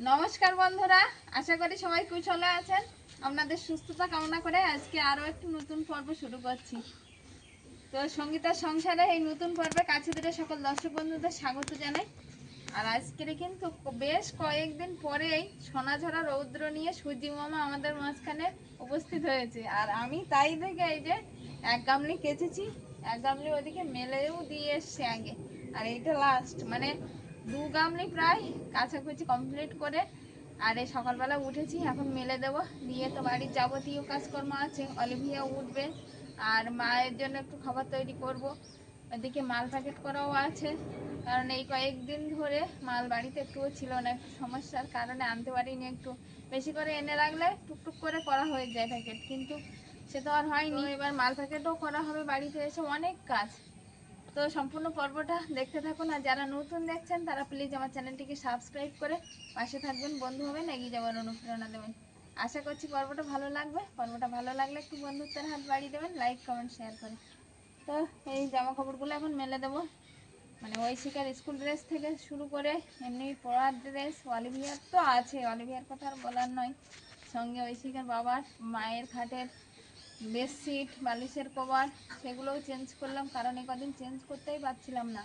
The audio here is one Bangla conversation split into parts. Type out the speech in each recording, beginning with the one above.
নমস্কার বন্ধুরা, আশা করি সবাই কুশলে আছেন। আপনাদের সুস্থতা কামনা করে আজকে আরও একটু নতুন পর্ব শুরু করছি। তো সঙ্গীতার সংসারে এই নতুন পর্বে কাছে ধরে সকল দর্শক বন্ধুদের স্বাগত জানাই। আর আজকের কিন্তু বেশ কয়েকদিন পরেই সোনাঝরা রৌদ্র নিয়ে সূর্যি মামা আমাদের মাঝখানে উপস্থিত হয়েছে। আর আমি তাই দেখে এই যে এক গামলি কেচেছি, এক গামলি ওদিকে মেলেও দিয়ে এসছে আগে। আর এইটা লাস্ট মানে দু গামলি প্রায় কাছাকাছি কমপ্লিট করে, আর এই সকালবেলা উঠেছি, এখন মেলে দেব। দিয়ে তো বাড়ির যাবতীয় কাজকর্ম আছে, অলিভিয়া উঠবে, আর মায়ের জন্য একটু খাবার তৈরি করব। ওদিকে মাল প্যাকেট করাও আছে, কারণ এই কয়েকদিন ধরে মাল বাড়িতে একটুও ছিল না, একটু সমস্যার কারণে আনতে পারিনি একটু। বেশি করে এনে রাখলে টুকটুক করে করা হয়ে যায় প্যাকেট কিন্তু সে তো আর হয়নি। এবার মাল প্যাকেটও করা হবে বাড়িতে এসে অনেক কাজ। তো সম্পূর্ণ পর্বটা দেখতে থাকুন, আর যারা নতুন দেখছেন, তারা প্লিজ আমার চ্যানেলটিকে সাবস্ক্রাইব করে পাশে থাকবেন, বন্ধু হবেন, এগিয়ে যাওয়ার অনুপ্রেরণা দেবেন। আশা করছি পর্বটা ভালো লাগবে। পর্বটা ভালো লাগলে একটু বন্ধুত্বের হাত বাড়িয়ে দেবেন লাইক কমেন্ট শেয়ার করে। তো এই জামা কাপড়গুলো এখন মেলে দেবো। মানে ওই শিকার স্কুল ড্রেস থেকে শুরু করে এমনি পড়ার ড্রেস অলিভিয়ার তো আছে, অলিভিয়ার কথা আর বলার নয়। সঙ্গে ওই শিকার বাবার, মায়ের খাটের বেডশিট বালিশের কভার, সেগুলোও চেঞ্জ করলাম, কারণ এই কদিন চেঞ্জ করতেই পারছিলাম না।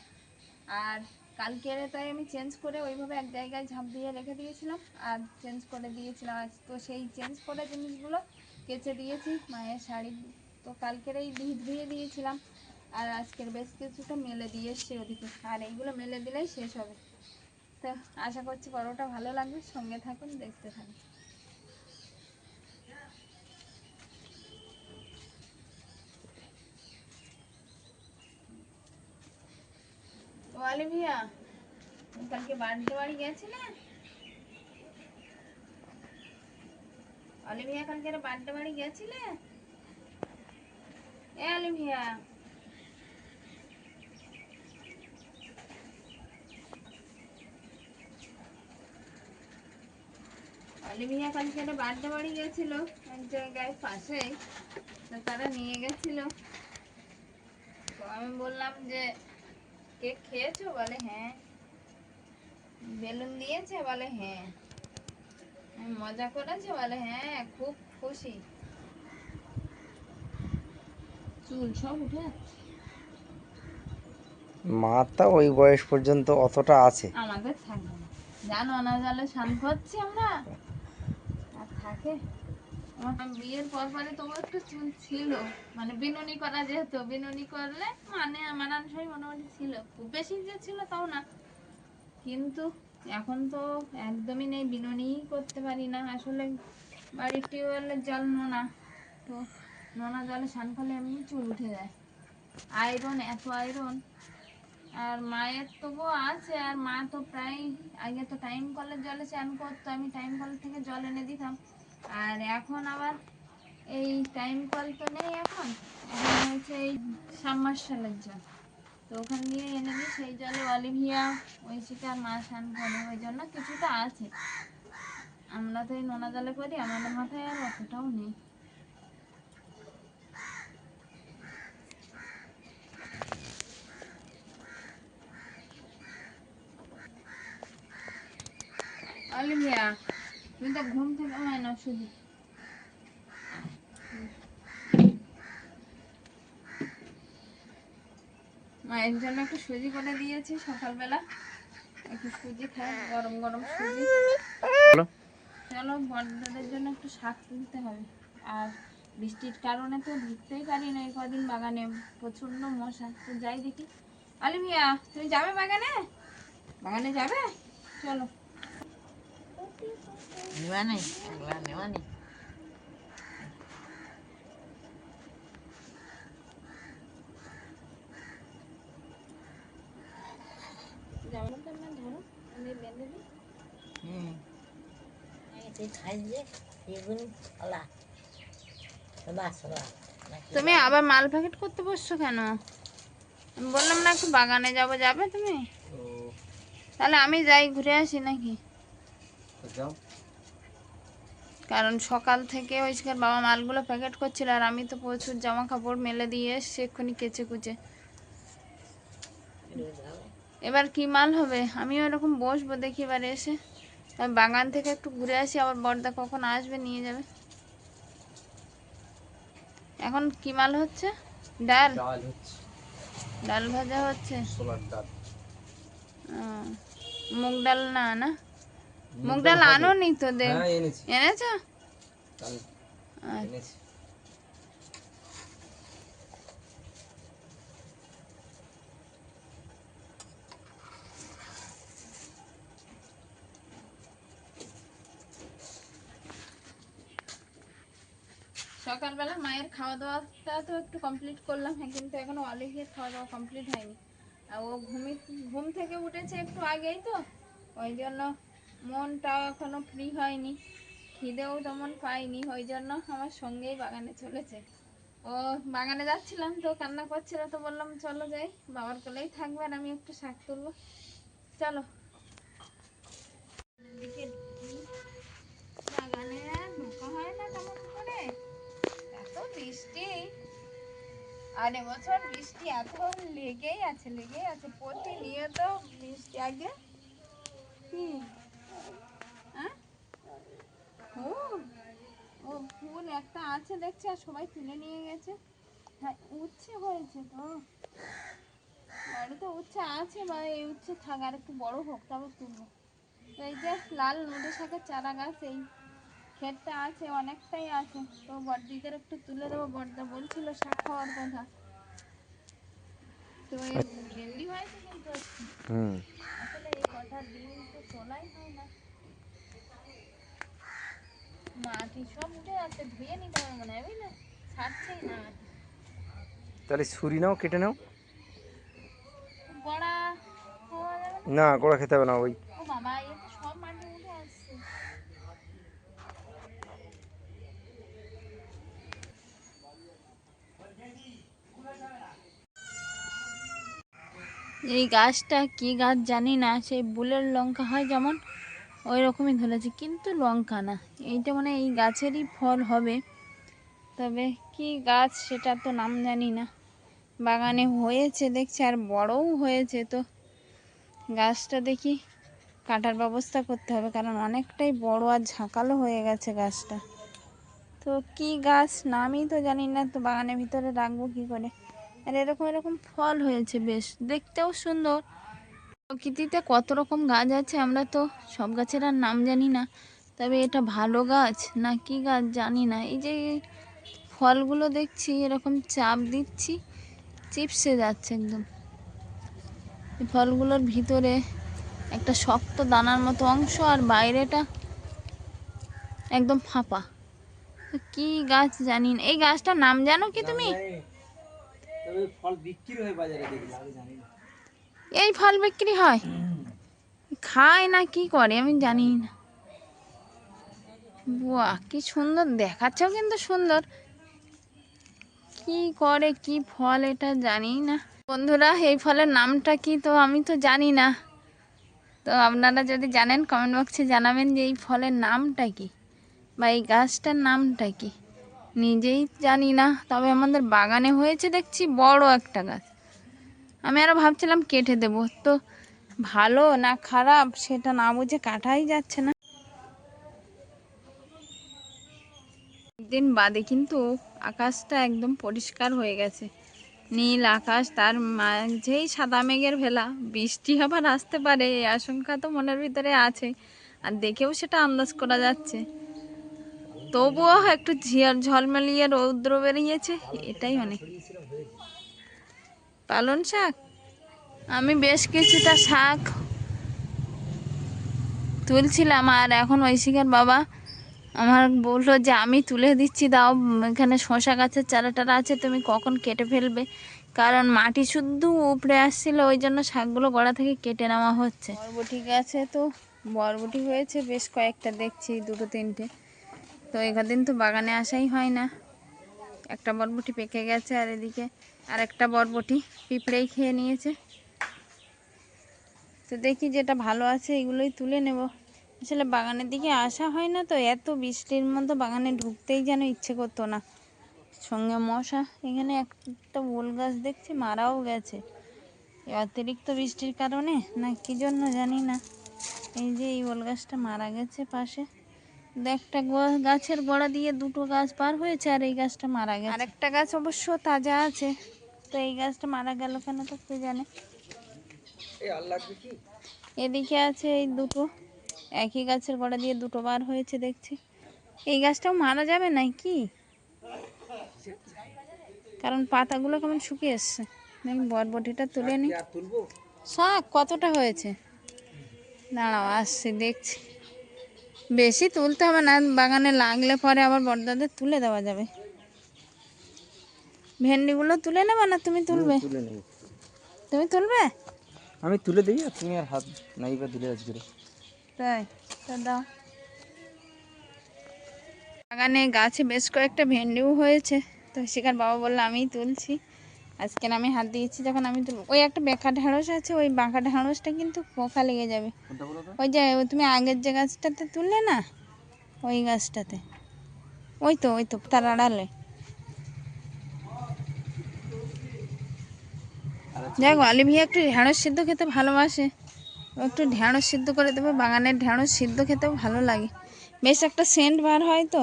আর কালকের তাই আমি চেঞ্জ করে ওইভাবে এক জায়গায় ঝাঁপ দিয়ে রেখে দিয়েছিলাম, আর চেঞ্জ করে দিয়েছিলাম। আজ তো সেই চেঞ্জ করা জিনিসগুলো কেচে দিয়েছি, মায়ের শাড়ি তো কালকেরই ধুয়ে ধুয়ে দিয়েছিলাম, আর আজকের বেশ কিছুটা মেলে দিয়ে এসছি ওদিকে। আর এইগুলো মেলে দিলেই শেষ হবে। তো আশা করছি পরোটা ভালো লাগবে, সঙ্গে থাকুন, দেখতে থাকুন। অলিভিয়া তুমি কালকে বার্থডে বাড়ি গেছিলে অলিভিয়া কালকে বার্থডে বাড়ি গেছিলে? এ অলিভিয়া। অলিভিয়া কালকে বার্থডে বাড়ি গেছিল, এক জায়গায় পাশেই তারা নিয়ে গেছিল। তো আমি বললাম যে কেক খেয়েছো বলে? হ্যাঁ। বেলুন দিয়েছে বলে? হ্যাঁ। মজা করেছে বলে? হ্যাঁ খুব খুশি। চুল সব উঠে যাচ্ছে। মাথা ওই বয়স পর্যন্ত অতটা আছে। আমাদের থাকবে না। জানো না জলে স্নান করছি আমরা? আর থাকে। বিয়ের পর পরে তোমার একটু চুল ছিল। মানে বিনুনি করা যেহেতু, বিনুনি করলে মানে মানানসই মোটামুটি ছিল। খুব বেশি যে ছিল তাও না। কিন্তু এখন তো একদমই নেই, বিনুনিই করতে পারি না। আসলে বাড়ির টিউবওয়েলের জল নোনা। তো নোনা জলে স্নান করলে এমনি চুল উঠে যায়। আয়রন, এত আয়রন। আর মায়ের তবুও আছে, আর মা তো প্রায় আগে তো টাইম কলের জলে স্নান করতো। আমি টাইম কল থেকে জল এনে দিতাম। আর এখন আবার এই টাইম কল তো নেই এখন। এখন হয়েছে এই সাবমার্শালের জল। তো ওখান দিয়ে এনে দিই সেই জলে অলিভিয়া ওই শিকার মা স্নান করে ওই জন্য কিছুটা আছে। আমরা তো এই নোনা জলে করি আমাদের মাথায় আর অতটাও নেই। অলিভিয়া তুমি তো ঘুম থেকে হয় না শুধু। মায়ের জন্য একটু সুজি করে দিয়েছি সকালবেলা। একটু সুজি খাই গরম গরম সুজি। চলো বড়দের জন্য একটু শাক তুলতে হবে। আর বৃষ্টির কারণে তো ঢুকতেই পারি না এই কদিন বাগানে প্রচণ্ড মশা। তো যাই দেখি। অলিভিয়া তুমি যাবে বাগানে? বাগানে যাবে? চলো। নেওয়া নেই একলা নেওয়া নেই তুমি আবার মাল প্যাকেট করতে বসছো কেন? আমি বললাম না একটু বাগানে যাব যাবে তুমি? তাহলে আমি যাই ঘুরে আসি নাকি? কারণ সকাল থেকে ওইখানে বাবা মালগুলো প্যাকেট করছিল আর আমি তো প্রচুর জামা কাপড় মেলে দিয়ে এসছি এক্ষুনি কেচে কুচে। এবার কি মাল হবে? আমিও ওরকম বসবো দেখি এবার এসে। আমি বাগান থেকে একটু ঘুরে আসি আবার বর্দা কখন আসবে নিয়ে যাবে। এখন কি মাল হচ্ছে? ডাল? ডাল ভাজা হচ্ছে? ও, মুগ ডাল না না? মুগ ডাল আনো নি তো হ্যাঁ এনেছো। আচ্ছা। এনেছি। সকালবেলা মায়ের খাওয়া দাওয়াটা তো একটু কমপ্লিট করলাম হ্যাঁ কিন্তু এখনও অলিভিয়ার খাওয়া দাওয়া কমপ্লিট হয়নি। আর ও ঘুমি ঘুম থেকে উঠেছে একটু আগেই তো ওই জন্য মনটাও এখনও ফ্রি হয়নি। খিদেও তেমন পাইনি, ওই জন্য আমার সঙ্গেই বাগানে চলেছে। ও বাগানে যাচ্ছিলাম তো, কান্না করছিল তো বললাম, চলো যাই, বাবার কোলেই থাকবে আর আমি একটু শাক তুলবো। চলো। বাগানে হয় না তেমন এত বৃষ্টি। আর এবছর বৃষ্টি এত লেগেই আছে লেগেই আছে। প্রতিনিয়ত বৃষ্টি আগে। হ্যাঁ? ও ফুল একটা আছে দেখছি আর সবাই তুলে নিয়ে গেছে। হ্যাঁ উচ্ছে হয়েছে তো। বাড়িতে উচ্ছে আছে বা এই উচ্ছে থাক আর একটু বড় হোক তবে তুলবো। এই যে লাল নুডে শাকের চারা গাছ এই ক্ষেতটা আছে অনেকটাই আছে। তো বড়দিদের একটু তুলে দেবো বড়দা বলছিল শাক খাওয়ার কথা। তো এই ভেন্ডি হয়েছে কিন্তু। আসলে এই কটা দিন তো তোলাই হয় না। মাটি সব উঠে আছে ধুয়ে নিতে হবে মনে হয় বুঝলে? ছাড়ছেই না তাহলে ছুরি নাও কেটে নাও। গড়া না? গোড়া খেতে হবে না ওই। ও বাবা এ সব মাটি উঠে আসছে এই গাছটা কি গাছ জানি না সেই বুলের লঙ্কা হয় যেমন। ওই রকমই ধরেছে, কিন্তু লঙ্কা না। এইটা মানে এই গাছেরই ফল হবে। তবে কি গাছ সেটা তো নাম জানি না। বাগানে হয়েছে দেখছি, আর বড়ও হয়েছে তো। গাছটা দেখি কাটার ব্যবস্থা করতে হবে, কারণ অনেকটাই বড় আর ঝাঁকালো হয়ে গেছে গাছটা। তো কি গাছ নামই তো জানি না, তো বাগানের ভিতরে রাখব কি করে? আর এরকম এরকম ফল হয়েছে বেশ। দেখতেও সুন্দর। প্রকৃতিতে কত রকম গাছ আছে আমরা তো সব গাছের আর নাম জানি না। তবে এটা ভালো গাছ না কি গাছ জানি না। এই যে ফলগুলো দেখছি এরকম চাপ দিচ্ছি চিপসে যাচ্ছে একদম। এই ফলগুলোর ভিতরে একটা শক্ত দানার মতো অংশ আর বাইরেটা একদম ফাঁপা। কি গাছ জানি না। এই গাছটার নাম জানো কি তুমি? ফল বিক্রি হয় বাজারে দেখি জানি না। এই ফল বিক্রি হয়? খায় না, কি করে? আমি জানি না। বাহ, কি সুন্দর। দেখাচ্ছেও কিন্তু সুন্দর। কি করে, কি ফল এটা জানি না। বন্ধুরা, এই ফলের নামটা কি তো আমি তো জানি না। তো আপনারা যদি জানেন কমেন্ট বক্সে জানাবেন যে এই ফলের নামটা কি বা এই গাছটার নামটা কি। নিজেই জানি না, তবে আমাদের বাগানে হয়েছে দেখছি বড় একটা গাছ। আমি আরও ভাবছিলাম কেটে দেবো। তো ভালো না খারাপ সেটা না বুঝে কাটাই যাচ্ছে না। দিন বাদে কিন্তু আকাশটা একদম পরিষ্কার হয়ে গেছে। নীল আকাশ, তার মাঝেই সাদা মেঘের ভেলা। বৃষ্টি আবার আসতে পারে, এই আশঙ্কা তো মনের ভিতরে আছে। আর দেখেও সেটা আন্দাজ করা যাচ্ছে। তবুও একটু ঝিয়ার ঝলমলিয়ে রৌদ্র বেরিয়েছে, এটাই অনেক। পালন শাক? আমি বেশ কিছুটা শাক তুলছিলাম আর এখন ঐশিকার বাবা আমার বলল যে আমি তুলে দিচ্ছি, দাও, এখানে শশা গাছের চারা টারা আছে, তুমি কখন কেটে ফেলবে? কারণ মাটি শুদ্ধ উপড়ে আসছিল, ওই জন্য শাকগুলো গোড়া থেকে কেটে নেওয়া হচ্ছে। বরবটি গাছে তো বরবটি হয়েছে, বেশ কয়েকটা দেখছি, দুটো, তিনটে। তো এখাদিন তো বাগানে আসাই হয় না। একটা বরবটি পেকে গেছে আর এদিকে আর একটা বরবটি পিঁপড়েই খেয়ে নিয়েছে। তো দেখি যেটা ভালো আছে এগুলোই তুলে নেব। আসলে বাগানের দিকে আসা হয় না তো, এত বৃষ্টির মধ্যে বাগানে ঢুকতেই যেন ইচ্ছে করতো না। সঙ্গে মশা, এখানে একটা ওল গাছ দেখছি, মারাও গেছে। অতিরিক্ত বৃষ্টির কারণে না কি জন্য জানি না। এই যে এই ওল গাছটা মারা গেছে পাশে। একটা গো- গাছের গোড়া দিয়ে দুটো গাছ পার হয়েছে আর এই গাছটা মারা গেছে। আরেকটা গাছ অবশ্য তাজা আছে। তো এই গাছটা মারা গেল কেন তো কে জানে? এই আর লাগবে কি এদিকে আছে এই দুটো। একই গাছের গোড়া দিয়ে দুটো বার হয়েছে দেখছি। এই গাছটাও মারা যাবে না কি কারণ পাতাগুলো কেমন শুকিয়ে এসছে। দেখি বরবটিটা তুলে নি আর তুলবো? শাক কতটা হয়েছে? দাঁড়াও আসছি দেখছি। বেশি তুলতে হবে না বাগানে লাগলে পরে আবার বড়দাদের তুলে দেওয়া যাবে। ভেন্ডিগুলো তুলে নেবে না তুমি তুলবে? তুলে নেব। তুমি তুলবে? আমি তুলে দিই আর তুমি আর হাত নাই বা দিলে আজকে। তাই তা দাও। বাগানে গাছে বেশ কয়েকটা ভেন্ডিও হয়েছে তো সেখানে বাবা বলল আমিই তুলছি। আজকে আমি হাত দিয়েছি যখন আমি ওই একটা বেঁকা ঢেঁড়স আছে ওই বাঁকা ঢেঁড়সটা কিন্তু পোকা লেগে যাবে। ওই যে তুমি আগের যে গাছটাতে তুললে না ওই গাছটাতে। ওই তো ওই তো তার আড়ালে। যাক অলিভ ভাইয়া একটু ঢেঁড়স সিদ্ধ খেতে ভালোবাসে। একটু ঢেঁড়স সিদ্ধ করে দেবে বাগানের ঢেঁড়স সিদ্ধ খেতেও ভালো লাগে। বেশ একটা সেন্ট বার হয় তো।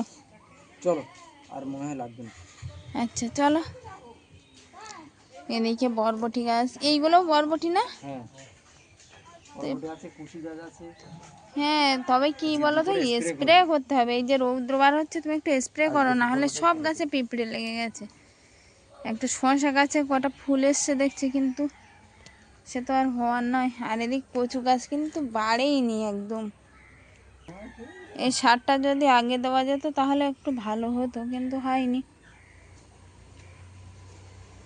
চলো আর মনে হয় লাগবে না। আচ্ছা চলো। এদিকে বরবটি গাছ এইগুলোও বরবটি না? হ্যাঁ আছে হ্যাঁ তবে কি বলো তো স্প্রে করতে হবে। এই যে রৌদ্র বার হচ্ছে তুমি একটু স্প্রে করো না হলে সব গাছে পিঁপড়ে লেগে গেছে। একটা শসা গাছে কটা ফুল এসছে দেখছি কিন্তু সে তো আর হওয়ার নয়। আর এদিক কচু গাছ কিন্তু বাড়েইনি একদম। এই সারটা যদি আগে দেওয়া যেত তাহলে একটু ভালো হতো কিন্তু হয়নি।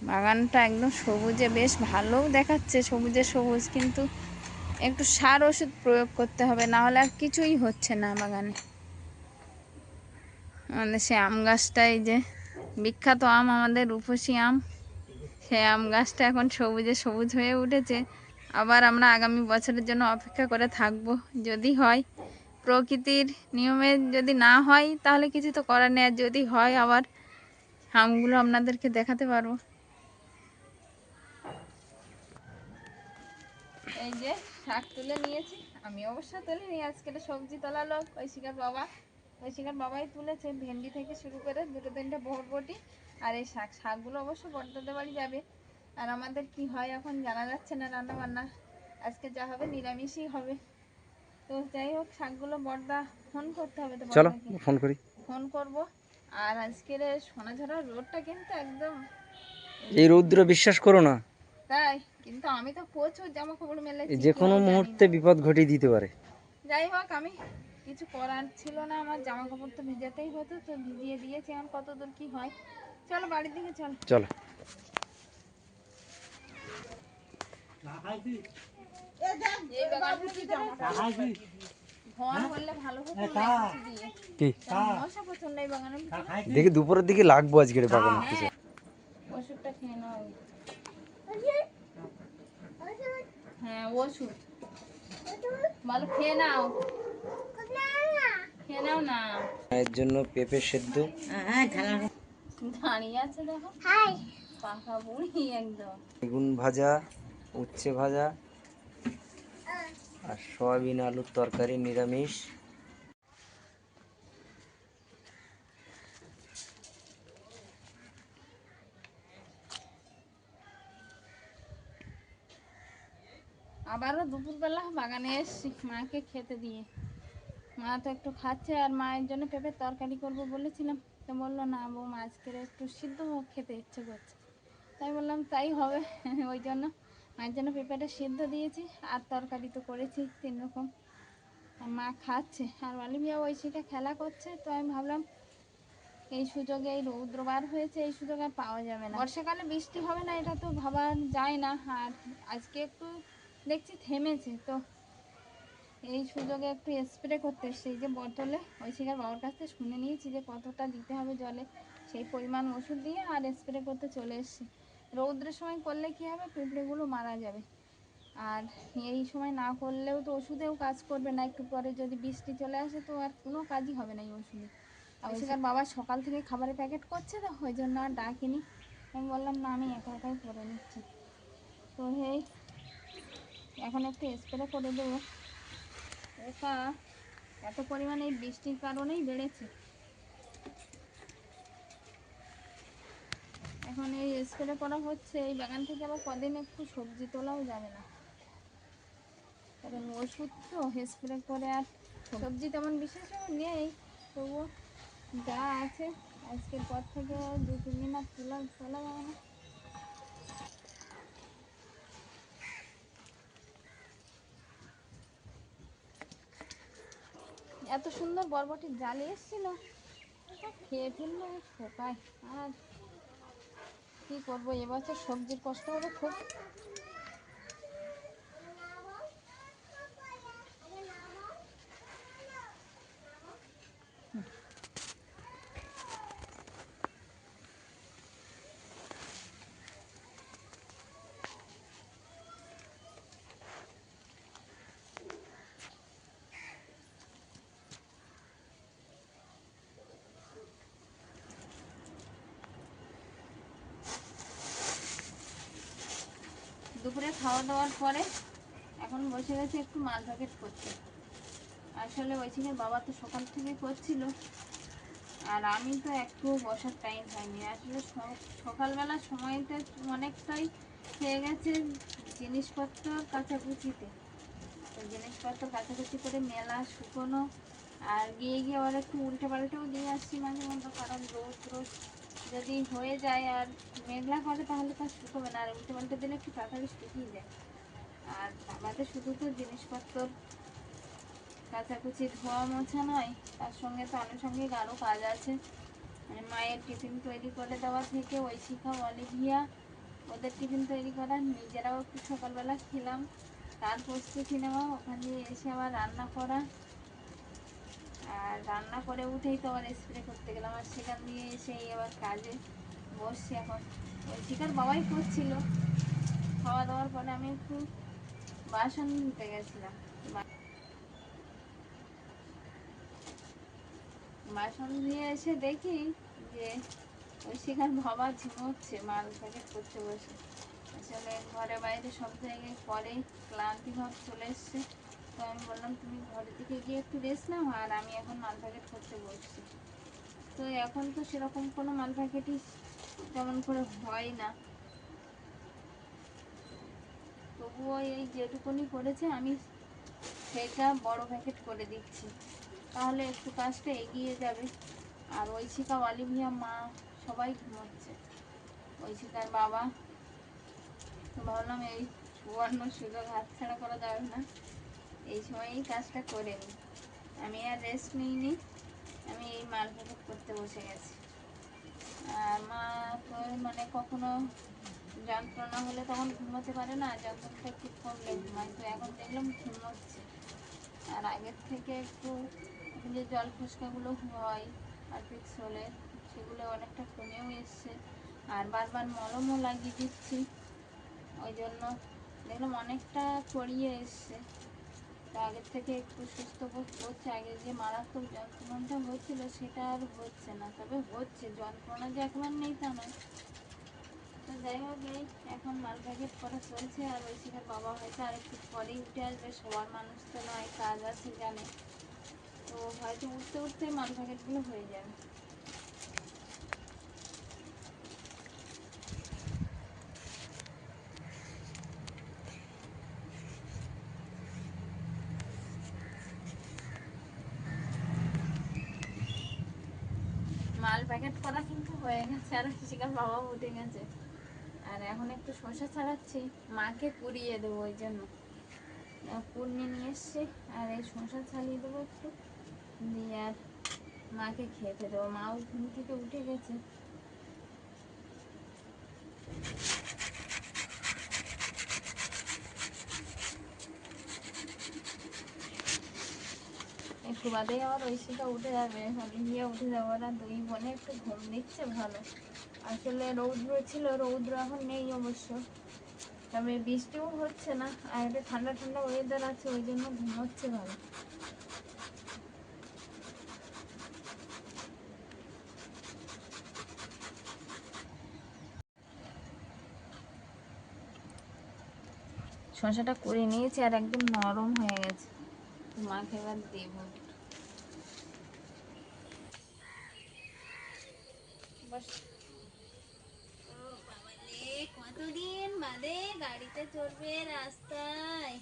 বাগানটা একদম সবুজে বেশ ভালো দেখাচ্ছে, সবুজে সবুজ, কিন্তু একটু সার ওষুধ প্রয়োগ করতে হবে, না হলে আর কিছুই হচ্ছে না বাগানে। আমাদের সে আম গাছটাই যে বিখ্যাত আম, আমাদের রূপসী আম সে আম গাছটা এখন সবুজে সবুজ হয়ে উঠেছে। আবার আমরা আগামী বছরের জন্য অপেক্ষা করে থাকব, যদি হয় প্রকৃতির নিয়মে যদি না হয়, তাহলে কিছু তো করার নেই, আর যদি হয় আবার আমগুলো আপনাদেরকে দেখাতে পারব। এই যে শাক তুলে নিয়েছি। আমি অবশ্য তুলিনি আজকে তো সবজি তোলা লোক ঐশিকার বাবা। ঐশিকার বাবাই তুলেছে ভেন্ডি থেকে শুরু করে দুটো তিনটে বরবটি আর এই শাক। শাকগুলো অবশ্য বড়দাদের বাড়ি যাবে। আর আমাদের কি হয় এখন জানা যাচ্ছে না রান্না বান্না আজকে যা হবে নিরামিষই হবে। তো যাই হোক শাকগুলো বড়দা ফোন করতে হবে তো চলো ফোন করি। ফোন করব। আর আজকের সোনাঝরা রোডটা কিন্তু একদম এই রৌদ্র বিশ্বাস করো না। তাই। কিন্তু আমি তো প্রচুর জামা কাপড় মেলেছি যে কোনো মুহূর্তে বিপদ ঘটিয়ে দিতে পারে। যাই হোক আমি কিছু করার ছিল না আমার জামা কাপড় তো ভিজাতেই হতো তো ভিজিয়ে দিয়েছি এখন কত দূর কি হয়। চলো বাড়ির দিকে চলো। চলো। এই বাগানের দেখি দুপুরের দিকে লাগবো আজকের বাগানে কিছু। ওষুধটা খেয়ে নাও। হ্যাঁ ওষুধ। ভালো খেয়ে নাও। খেয়ে নাও না। এর জন্য পেঁপে সেদ্ধ। হ্যাঁ দাঁড়িয়ে আছে দেখো। পাকা বুড়ি একদম। বেগুন ভাজা উচ্ছে ভাজা আর সয়াবিন আলুর তরকারি নিরামিষ। আবারও দুপুরবেলা বাগানে এসছি। মাকে খেতে দিয়ে। মা তো একটু খাচ্ছে আর মায়ের জন্য পেঁপের তরকারি করব বলেছিলাম। তো বলল, না বউ আজকের একটু সিদ্ধ খেতে ইচ্ছে করছে। তাই বললাম, তাই হবে। ওই জন্য মায়ের জন্য পেঁপেটা সিদ্ধ দিয়েছি আর তরকারি তো করেছি তিন রকম। আর মা খাচ্ছে। আর অলিভিয়া ওই সেটা খেলা করছে। তো আমি ভাবলাম, এই সুযোগে এই রৌদ্র বার হয়েছে, এই সুযোগ আর পাওয়া যাবে না। বর্ষাকালে বৃষ্টি হবে না, এটা তো ভাবা যায় না। আর আজকে একটু দেখছি থেমেছে তো। এই সুযোগে একটু স্প্রে করতে এসছি। এই যে বোতলে ওই শিকার বাবার কাছ থেকে শুনে নিয়েছি যে কতটা দিতে হবে জলে। সেই পরিমাণ ওষুধ দিয়ে আর স্প্রে করতে চলে এসছি। রৌদ্রের সময় করলে কি হবে? পিঁপড়েগুলো মারা যাবে। আর এই সময় না করলেও তো ওষুধেও কাজ করবে না। একটু পরে যদি বৃষ্টি চলে আসে তো আর কোনো কাজই হবে না এই ওষুধে। ওই শিকার বাবা সকাল থেকে খাবারের প্যাকেট করছে তো, ওই জন্য আর ডাকিনি। আমি বললাম, না, আমি একা একাই করে নিচ্ছি। তো এই এখন একটু স্প্রে করে দেবো। পোকা এত পরিমাণে এই বৃষ্টির কারণেই বেড়েছে। এখন এই স্প্রে করা হচ্ছে, এই বাগান থেকে আবার কদিন একটু সবজি তোলাও যাবে না। কারণ ওষুধ তো স্প্রে করে আর সবজি তেমন বিশেষ নেই। তবুও যা আছে, আজকের পর থেকে দু তিন দিন আর তোলা তোলা যাবে না। এত সুন্দর বরবটি জালে এসেছিল। খেয়ে ফেলল শোকায় আর কী করব? এবছর সবজির কষ্ট হবে খুব। খাওয়া দাওয়ার পরে এখন বসে গেছে একটু মাল প্যাকেট করতে। আসলে ওইখানে বাবা তো সকাল থেকে করছিল, আর আমি তো একটু বসার টাইম হয়নি। আসলে সকালবেলা সময়টা অনেকটাই হয়ে গেছে জিনিসপত্র কাছাকুচিতে তো জিনিসপত্র কাছাকুচি করে মেলা শুকনো, আর গিয়ে গিয়ে আবার একটু উল্টে পাল্টেও দিয়ে আসছি মাঝে মধ্যে, কারণ রোদ রোদ যদি হয়ে যায় আর মেঘলা করে, তাহলে তো আর শুকোবে না। আর উল্টে পাল্টে দিলে একটু তাড়াতাড়ি শুকিয়ে যায়। আর আমাদের শুধু তো জিনিসপত্র, কাচাকুচি, ধোয়া মোছা নয়, তার সঙ্গে তো আনুষঙ্গিক আরও কাজ আছে। মানে মায়ের টিফিন তৈরি করে দেওয়া থেকে ঐশিকা অলিভিয়া, ওদের টিফিন তৈরি করা নিজেরাও একটু সকালবেলা খেলাম। তার প্রস্তুতি নেওয়া ওখানে এসে আবার রান্না করা আর রান্না করে উঠেই তো আবার স্প্রে করতে গেলাম, আর সেখান দিয়ে এসে এই আবার কাজে বসছি এখন। ওই শিকার বাবাই করছিল। খাওয়া দাওয়ার পরে আমি একটু বাসন নিতে গেছিলাম। বাসন দিয়ে এসে দেখি যে ওই শিকার বাবা ঝিমোচ্ছে, মাল প্যাকেট করতে বসে। আসলে ঘরে বাইরে সব জায়গায় করে ক্লান্তি ভাব চলে এসছে। তো আমি বললাম, তুমি ঘরের দিকে গিয়ে একটু রেস্ট নাও আর আমি এখন মাল প্যাকেট করতে বসছি। তো এখন তো সেরকম কোনো মাল প্যাকেটই তেমন করে হয় না। তবুও এই যেটুকুনি করেছে, আমি সেটা বড় প্যাকেট করে দিচ্ছি। তাহলে একটু কাজটা এগিয়ে যাবে। আর ঐশিকা, অলিভিয়া, মা সবাই ঘুমোচ্ছে। ঐশিকার বাবা ভাবলাম এই সুবর্ণ সুযোগ হাতছাড়া করা যাবে না। এই সময়ই কাজটা করে নিই আমি আর রেস্ট নিইনি, আমি এই মাল প্যাকেট করতে বসে গেছি। আর মা তো মানে কখনো যন্ত্রণা হলে তখন ঘুমোতে পারে না, যন্ত্রণাটা একটু কমলে ঘুমায়। তো এখন দেখলাম ঘুমোচ্ছে আর আগের থেকে একটু যে জল ফুসকাগুলো হয়, আর ফিক্স হলে সেগুলো অনেকটা কমেও এসছে। আর বারবার মলমও লাগিয়ে দিচ্ছি। ওই জন্য দেখলাম অনেকটা করিয়ে এসছে। তো আগের থেকে একটু সুস্থ বোধ করছে, আগে যে মারাত্মক যন্ত্রণাটা হচ্ছিল সেটা আর হচ্ছে না, তবে হচ্ছে, যন্ত্রণা যে একবার নেই তা নয়। তো যাই হোক, এই এখন মাল প্যাকেট করা চলছে, আর ওই শিখার বাবা হয়তো আর একটু পরেই উঠে আসবে, সবার মানুষ তো নয়, কাজ আছে জানে। তো হয়তো উঠতে উঠতে মাল হয়ে যাবে। মাল প্যাকেট করা কিন্তু হয়ে গেছে, আর শিকার বাবা উঠে গেছে। আর এখন একটু শসা ছাড়াচ্ছি, মাকে পুড়িয়ে দেবো ওই জন্য। পুড়িয়ে নিয়ে এসছি, আর এই শসা ছাড়িয়ে দেবো একটু। দিয়ে আর মাকে খেতে দেবো। মাও ঘুম থেকে উঠে গেছে। বাদেই আবার ঐশিকা উঠে যাবে। অলিভিয়া উঠে যাবে ওরা দুই বোনে একটু ঘুম দিচ্ছে ভালো। আসলে রৌদ্র ছিল, রৌদ্র এখন নেই অবশ্য। তবে বৃষ্টিও হচ্ছে না, আর একটা ঠান্ডা ঠান্ডা ওয়েদার আছে, ওই জন্য ঘুমোচ্ছে ভালো। শশাটা করে নিয়েছি আর একদম নরম হয়ে গেছে। মাকে এবার দেব বস ও বাবারে কতদিন বাদে গাড়িতে চড়বে রাস্তায়।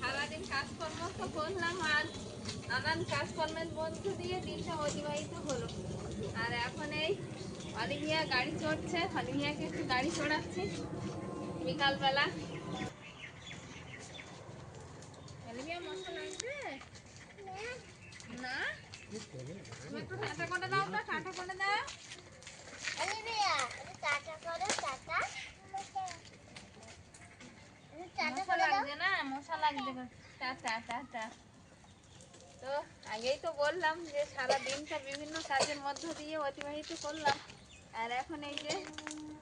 সারাদিন কাজকর্ম তো করলাম আর নানান কাজকর্মের মধ্য দিয়ে দিনটা অতিবাহিত হলো আর এখন এই গাড়ি চড়ছে একটু গাড়ি চড়াচ্ছি বিকালবেলা। না? একটু টাটা করে দাও তো টাটা করে দাও। মশা লাগছে না? মশা লাগছে গো। Tata tata. তো আগেই তো বললাম যে সারা দিনটা বিভিন্ন কাজের মধ্য দিয়ে অতিবাহিত করলাম। আর এখন এই যে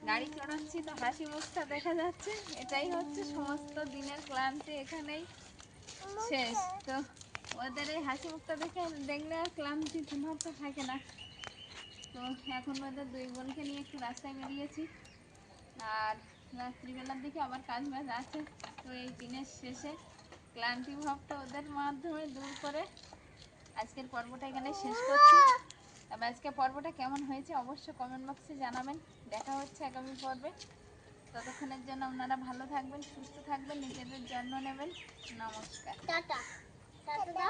গাড়ি চড়াচ্ছি, তো হাসি মুখটা দেখা যাচ্ছে। এটাই হচ্ছে সমস্ত দিনের ক্লান্তি এখানেই শেষ। তো ওদের এই হাসি মুখটা দেখে দেখলে আর ক্লান্তি ভাবটা থাকে না। তো এখন ওদের দুই বোনকে নিয়ে একটু রাস্তায় বেরিয়েছি। আর রাত্রিবেলার দিকে আবার কাজ বাজ আছে। তো এই দিনের শেষে ক্লান্তি ভাবটা ওদের মাধ্যমে দূর করে আজকের পর্বটা এখানে শেষ করছি। তবে আজকে পর্বটা কেমন হয়েছে অবশ্যই কমেন্ট বক্সে জানাবেন। দেখা হচ্ছে আগামী পর্বে। ততক্ষণের জন্য আপনারা ভালো থাকবেন সুস্থ থাকবেন নিজেদের যত্ন নেবেন। নমস্কার। টাটা। টাটা।